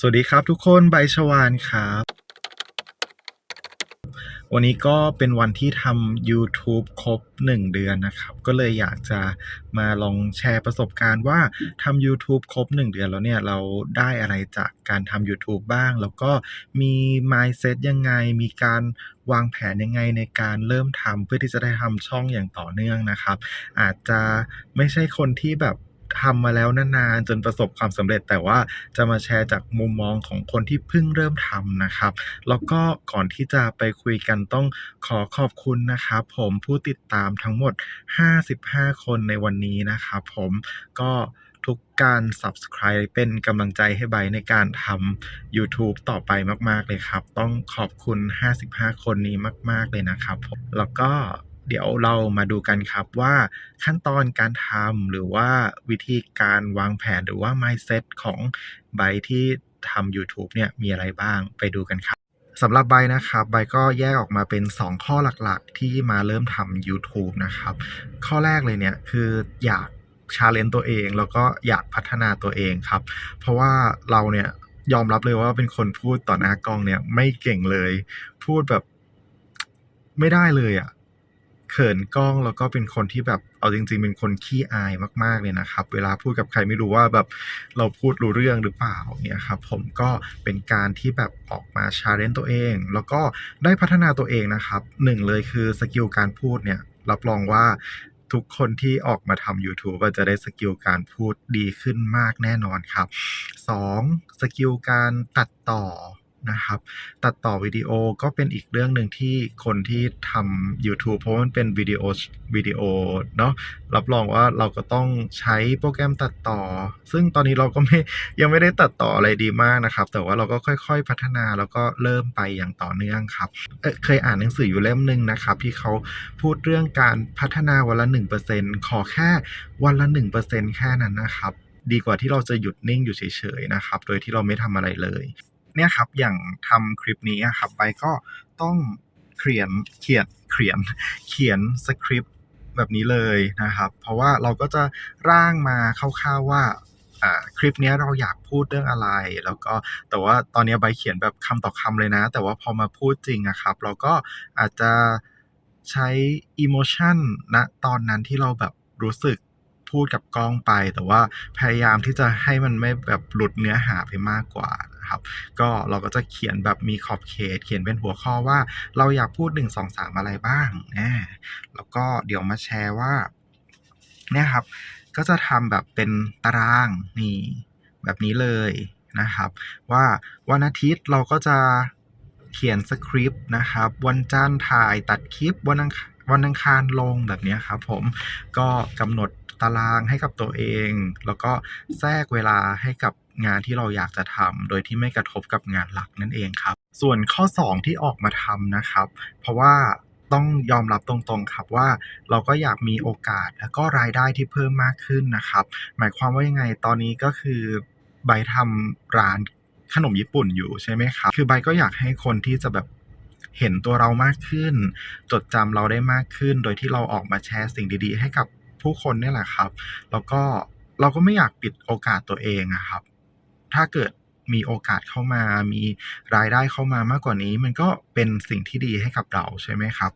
สวัสดีครับทุกคนใบชวานครับ วันนี้ก็เป็นวันที่ทำ YouTube ครบ 1 เดือนนะครับ ก็เลยอยากจะมาลองแชร์ประสบการณ์ว่าทำ YouTube ครบ 1 เดือนแล้วเนี่ยเราได้อะไรจากการทำ YouTube บ้าง แล้วก็มี mindset ยังไง มีการวางแผนยังไงในการเริ่มทำเพื่อที่จะได้ทำช่องอย่างต่อเนื่องนะครับ อาจจะไม่ใช่คนที่แบบ ทำมาแล้วนานๆจนประสบความสำเร็จ แต่ว่าจะมาแชร์จากมุมมองของคนที่เพิ่งเริ่มทำนะครับ แล้วก็ก่อนที่จะไปคุยกันต้องขอขอบคุณนะครับผมผู้ติดตามทั้งหมด 55 คนในวันนี้นะครับผมก็ทุกการ Subscribe เป็นกำลังใจให้ไบในการทำยูทูบต่อไปมาก ๆ เลยครับ ต้องขอบคุณ 55 คนนี้มาก ๆ เลยนะครับผมแล้วก็ เดี๋ยวเรามาดูกันครับว่าขั้นตอนการทำหรือว่าวิธีการวางแผนหรือว่า mindset ของไบที่ทำยูทูบเนี่ยมีอะไรบ้างไปดูกันครับสำหรับไบนะครับไบก็แยกออกมาเป็น 2 ข้อหลักๆ ที่มาเริ่มทำยูทูบนะครับ ข้อแรกเลยเนี่ยคืออยาก challenge ตัวเอง แล้วก็อยากพัฒนาตัวเองครับ เพราะว่าเราเนี่ยยอมรับเลยว่าเป็นคนพูดต่อหน้ากล้องเนี่ยไม่เก่งเลย พูดแบบไม่ได้เลยอะ เขินกล้องแล้วก็เป็นคนที่แบบเอาจริง ๆ เป็นคนขี้อายมาก ๆเลยนะครับ เวลาพูดกับใครไม่รู้ว่าแบบเราพูดรู้เรื่องหรือเปล่าเนี่ยครับผมก็เป็นการที่แบบออกมา challenge ตัวเอง แล้วก็ได้พัฒนาตัวเองนะครับหนึ่งเลยคือสกิลการพูดเนี่ยรับรองว่าทุกคนที่ออกมาทำยูทูบอะจะได้สกิลการพูดดีขึ้นมากแน่นอนครับ 2 สกิลการตัดต่อ นะครับ ตัดต่อวิดีโอก็เป็นอีกเรื่องหนึ่งที่คนที่ทำยูทูบเพราะมันเป็นวิดีโอวิดีโอเนาะรับรองว่าเราก็ต้องใช้โปรแกรมตัดต่อ ซึ่งตอนนี้เราก็ไม่ยังไม่ได้ตัดต่ออะไรดีมากนะครับ แต่ว่าเราก็ค่อยๆพัฒนาแล้วก็เริ่มไปอย่างต่อเนื่องครับเเคยอ่านหนังสืออยู่เล่มหนึ่งนะครับ ที่เขาพูดเรื่องการพัฒนาวันละ 1%ขอแค่วันละ 1%แค่นั้นนะครับ ดีกว่าที่เราจะหยุดนิ่งอยู่เฉยๆนะครับ โดยที่เราไม่ทำอะไรเลย เนี่ยครับอย่างทำคลิปนี้ครับไบก็ต้องเขียนเขียนเขียนเขียนสคริปต์แบบนี้เลยนะครับ เพราะว่าเราก็จะร่างมาคร่าวๆว่าคลิปนี้เราอยากพูดเรื่องอะไร แล้วก็แต่ว่าตอนเนี้ยไบเขียนแบบคำต่อคำเลยนะ แต่ว่าพอมาพูดจริงอะครับ เราก็อาจจะใช้ emotion ณตอนนั้นที่เราแบบรู้สึก พูดกับกล้องไป แต่ว่าพยายามที่จะให้มันไม่แบบหลุดเนื้อหาไปมากกว่านะครับ ก็เราก็จะเขียนแบบมีขอบเขต เขียนเป็นหัวข้อว่าเราอยากพูด 1 2 3 อะไรบ้างอาแล้วก็เดี๋ยวมาแชร์ว่าเนี่ยครับ ก็จะทำแบบเป็นตารางนี่แบบนี้เลยนะครับ ว่าวันอาทิตย์เราก็จะเขียนสคริปต์นะครับ วันจันทร์ถ่ายตัดคลิปวันอังค วันอังคารลงแบบนี้ครับผมก็กำหนดตารางให้กับตัวเอง แล้วก็แทรกเวลาให้กับงานที่เราอยากจะทำโดยที่ไม่กระทบกับงานหลักนั่นเองครับ ส่วนข้อ 2 ที่ออกมาทำนะครับ เพราะว่าต้องยอมรับตรงๆครับว่าเราก็อยากมีโอกาสแล้วก็รายได้ที่เพิ่มมากขึ้นนะครับ หมายความว่ายังไงตอนนี้ก็คือไบทำร้านขนมญี่ปุ่นอยู่ใช่ไหมครับ คือไบก็อยากให้คนที่จะแบบ เห็นตัวเรามากขึ้น จดจำเราได้มากขึ้น โดยที่เราออกมาแชร์สิ่งดีๆ ให้กับผู้คนนี่แหละครับ แล้วก็เราก็ไม่อยากปิดโอกาสตัวเองอะครับ ถ้าเกิดมีโอกาสเข้ามา มีรายได้เข้ามามากกว่านี้ มันก็เป็นสิ่งที่ดีให้กับเราใช่ไหมครับ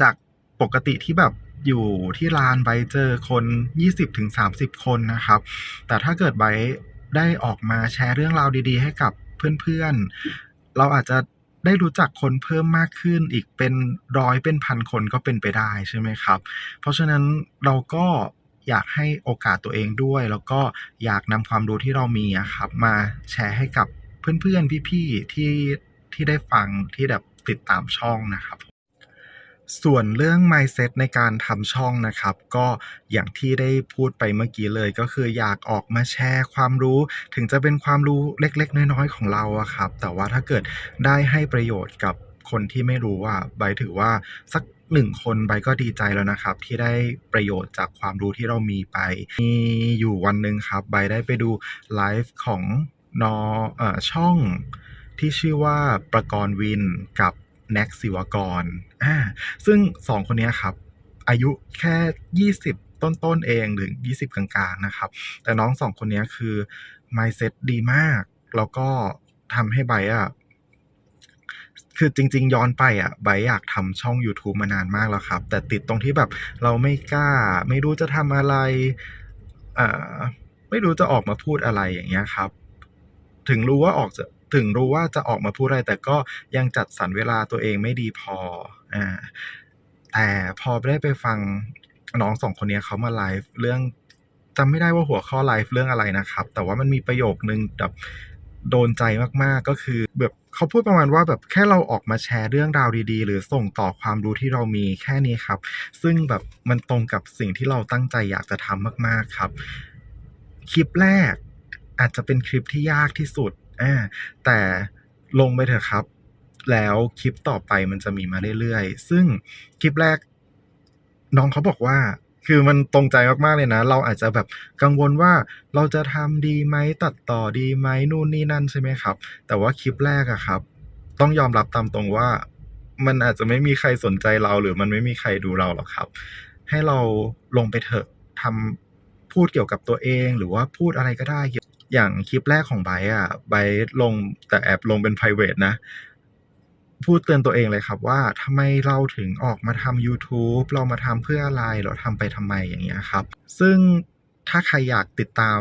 จากปกติที่แบบอยู่ที่ร้านไบเจอคน 20-30 คนนะครับ แต่ถ้าเกิดไบได้ออกมาแชร์เรื่องราวดี ๆ ให้กับเพื่อนๆ เราอาจจะ ได้รู้จักคนเพิ่มมากขึ้นอีกเป็นร้อยเป็นพันคนก็เป็นไปได้ใช่ไหมครับ เพราะฉะนั้นเราก็อยากให้โอกาสตัวเองด้วย แล้วก็อยากนำความรู้ที่เรามีอะครับ มาแชร์ให้กับเพื่อนๆ พี่ๆ ที่ที่ได้ฟังที่แบบติดตามช่องนะครับ ส่วนเรื่อง mindset ในการทำช่องนะครับ ก็อย่างที่ได้พูดไปเมื่อกี้เลยก็คืออยากออกมาแชร์ความรู้ ถึงจะเป็นความรู้เล็ก ๆ น้อย ๆ ของเราอะครับ แต่ว่าถ้าเกิดได้ให้ประโยชน์กับคนที่ไม่รู้อะไบถือว่าสัก1คนไบก็ดีใจแล้วนะครับ ที่ได้ประโยชน์จากความรู้ที่เรามีไป มีอยู่วันหนึ่งครับไบได้ไปดูไลฟ์ของนอเอช่องที่ชื่อว่าประกรณ์วินกับ แน็กศิวกรอาซึ่ง2คนนี้ครับ อายุแค่ 20 ต้นๆเองหรือ 20 กลางๆนะครับ แต่น้อง2คนนี้คือ mindset ดีมาก แล้วก็ทำให้ไบร์ทอะคือจริง ๆ ย้อนไปอะไบอยากทำช่องยูทูบมานานมากแล้วครับ แต่ติดตรงที่แบบเราไม่กล้า ไม่รู้จะทำอะไรอ่าไม่รู้จะออกมาพูดอะไรอย่างเงี้ยครับ ถึงรู้ว่าออกจะ ถึงรู้ว่าจะออกมาพูดอะไร แต่ก็ยังจัดสรรเวลาตัวเองไม่ดีพออาแต่พอได้ไปฟังน้อง2คนนี้เขามาไลฟ์เรื่องจำไม่ได้ว่าหัวข้อไลฟ์เรื่องอะไรนะครับ แต่ว่ามันมีประโยคนึงแบบโดนใจมากๆก็คือแบบเขาพูดประมาณว่าแบบแค่เราออกมาแชร์เรื่องราวดีๆ หรือส่งต่อความรู้ที่เรามีแค่นี้ครับ ซึ่งแบบมันตรงกับสิ่งที่เราตั้งใจอยากจะทำมากๆครับ คลิปแรกอาจจะเป็นคลิปที่ยากที่สุด อาแต่ลงไปเถอะครับ แล้วคลิปต่อไปมันจะมีมาเรื่อยๆ ซึ่งคลิปแรก น้องเขาบอกว่า คือมันตรงใจมากๆเลยนะ เราอาจจะแบบกังวลว่าเราจะทำดีไหมตัดต่อดีไหมนู่นนี่นั่นใช่ไหมครับ แต่ว่าคลิปแรกอะครับ ต้องยอมรับตามตรงว่า มันอาจจะไม่มีใครสนใจเรา หรือมันไม่มีใครดูเราหรอกครับ ให้เราลงไปเถอะทำพูดเกี่ยวกับตัวเอง หรือว่าพูดอะไรก็ได้เกี่ยว อย่างคลิปแรกของไบร์ทอะไบร์ลงแต่แอบลงเป็นไพรเวตนะ พูดเตือนตัวเองเลยครับว่าทำไมเราถึงออกมาทำยูทูบเรามาทำเพื่ออะไรเราทำไปทำไมอย่างเงี้ยครับ ซึ่งถ้าใครอยากติดตาม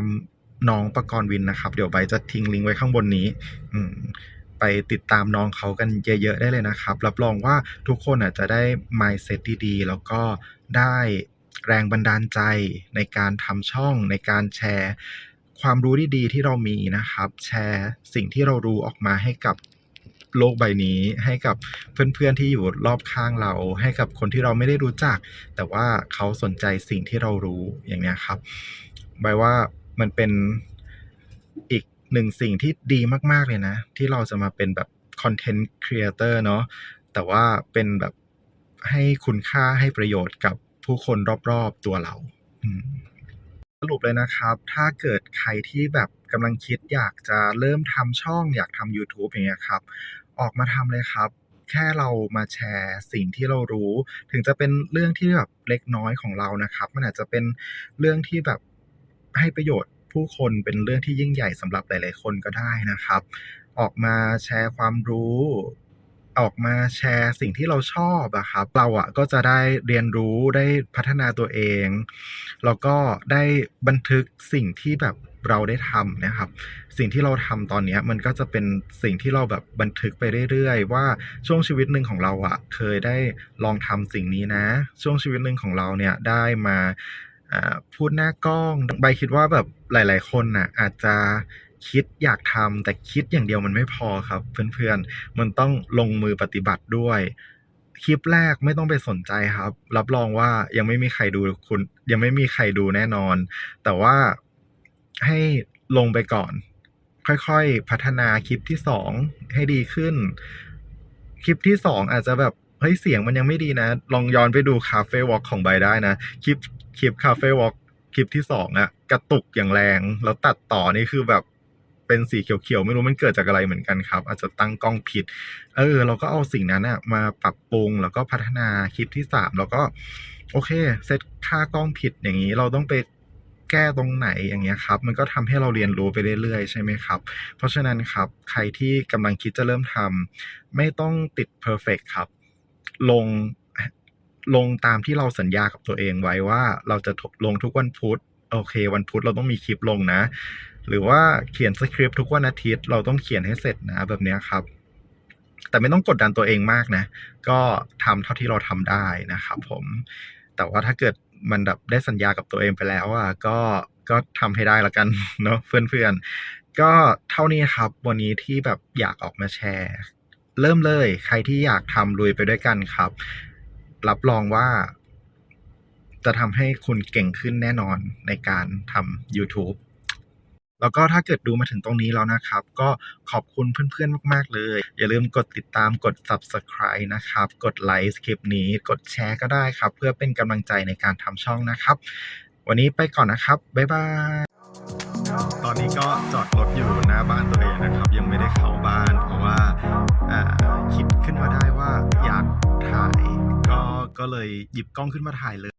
น้องประกรณ์วินนะครับ เดี๋ยวไบร์จะทิ้งลิงก์ไว้ข้างบนนี้ อืมไปติดตามน้องเขากันเยอะๆได้เลยนะครับ รับรองว่าทุกคนอะจะได้ mindset ดีๆ แล้วก็ได้แรงบันดาลใจในการทำช่องในการแชร์ ความรู้ดีๆที่เรามีนะครับ แชร์สิ่งที่เรารู้ออกมาให้กับโลกใบนี้ให้กับเพื่อนๆที่อยู่รอบข้างเรา ให้กับคนที่เราไม่ได้รู้จัก แต่ว่าเขาสนใจสิ่งที่เรารู้อย่างเงี้ครับไบร์ทว่ามันเป็นอีกหนึ่งสิ่งที่ดีมากๆเลยนะ ที่เราจะมาเป็นแบบคอนเทนต์ Creator เนาะแต่ว่าเป็นแบบให้คุณค่าให้ประโยชน์กับผู้คนรอบๆตัวเรา อืม สรุปเลยนะครับ ถ้าเกิดใครที่แบบกำลังคิดอยากจะเริ่มทำช่อง อยากทำยูทูบอย่างเงี้ยครับ ออกมาทำเลยครับ แค่เรามาแชร์สิ่งที่เรารู้ ถึงจะเป็นเรื่องที่แบบเล็กน้อยของเรานะครับ มันอาจจะเป็นเรื่องที่แบบให้ประโยชน์ผู้คนเป็นเรื่องที่ยิ่งใหญ่สำหรับหลาย ๆ คนก็ได้นะครับ ออกมาแชร์ความรู้ ออกมาแชร์สิ่งที่เราชอบอะครับเราอะก็จะได้เรียนรู้ได้พัฒนาตัวเอง แล้วก็ได้บันทึกสิ่งที่แบบเราได้ทำนะครับ สิ่งที่เราทำตอนนี้มันก็จะเป็นสิ่งที่เราแบบบันทึกไปเรื่อยๆ ว่าช่วงชีวิตหนึ่งของเราอะเคยได้ลองทำสิ่งนี้นะ ช่วงชีวิตหนึ่งของเราเนี่ยได้มาพูดหน้ากล้องไบคิดว่าแบบหลาย ๆ คนน่ะอาจจะ คิดอยากทำแต่คิดอย่างเดียวมันไม่พอครับ เพื่อนๆ มันต้องลงมือปฏิบัติด้วยคลิปแรกไม่ต้องไปสนใจครับ รับรองว่ายังไม่มีใครดูคุณ ยังไม่มีใครดูแน่นอน แต่ว่าให้ลงไปก่อน ค่อยๆพัฒนาคลิปที่2ให้ดีขึ้น คลิปที่2องอาจจะแบบเฮ้ยเสียงมันยังไม่ดีนะ ลองย้อนไปดู Cafe Walk ของไบได้นะ คลิปคลิป Cafe Walk คลิปที่2อะกระตุกอย่างแรง แล้วตัดต่อนี่คือแบบ เป็นสีเขียวๆไม่รู้มันเกิดจากอะไรเหมือนกันครับ อาจจะตั้งกล้องผิด เออ เราก็เอาสิ่งนั้นน่ะมาปรับปรุงแล้วก็พัฒนาคลิปที่3แล้วก็โอเคเซตค่ากล้องผิดอย่างงี้เราต้องไปแก้ตรงไหนอย่างเงี้ยครับ มันก็ทำให้เราเรียนรู้ไปเรื่อยๆ ใช่ไหมครับ เพราะฉะนั้นครับ ใครที่กำลังคิดจะเริ่มทำไม่ต้องติดเพอร์เฟกต์ครับ ลงลงตามที่เราสัญญากับตัวเองไว้ว่าเราจะลงทุกวันพุธโอเค วันพุธเราต้องมีคลิปลงนะ หรือว่าเขียนสคริปต์ทุกวันอาทิตย์ เราต้องเขียนให้เสร็จนะแบบนี้ครับ แต่ไม่ต้องกดดันตัวเองมากนะ ก็ทำเท่าที่เราทำได้นะครับผม แต่ว่าถ้าเกิดมันแบบได้สัญญากับตัวเองไปแล้วอะก็ก็ทำให้ได้ล้วกันเนาะเพื่อนๆ ก็เท่านี้ครับ วันนี้ที่แบบอยากออกมาแชร์ เริ่มเลย ใครที่อยากทำลุยไปด้วยกันครับ รับรองว่าจะทำให้คุณเก่งขึ้นแน่นอนในการทำยูทูบ แล้วก็ถ้าเกิดดูมาถึงตรงนี้แล้วนะครับ ก็ขอบคุณเพื่อนๆมาก ๆ เลย อย่าลืมกดติดตามกด Subscribe นะครับ กดไลก์คลิปนี้กดแชร์ก็ได้ครับ เพื่อเป็นกำลังใจในการทำช่องนะครับ วันนี้ไปก่อนนะครับ บ๊ายบาย ตอนนี้ก็จอดรถอยู่หน้าบ้านตัวเองนะครับ ยังไม่ได้เข้าบ้าน เพราะว่าอ่าคิดขึ้นมาได้ว่าอยากถ่าย ก็ก็เลยหยิบกล้องขึ้นมาถ่ายเลย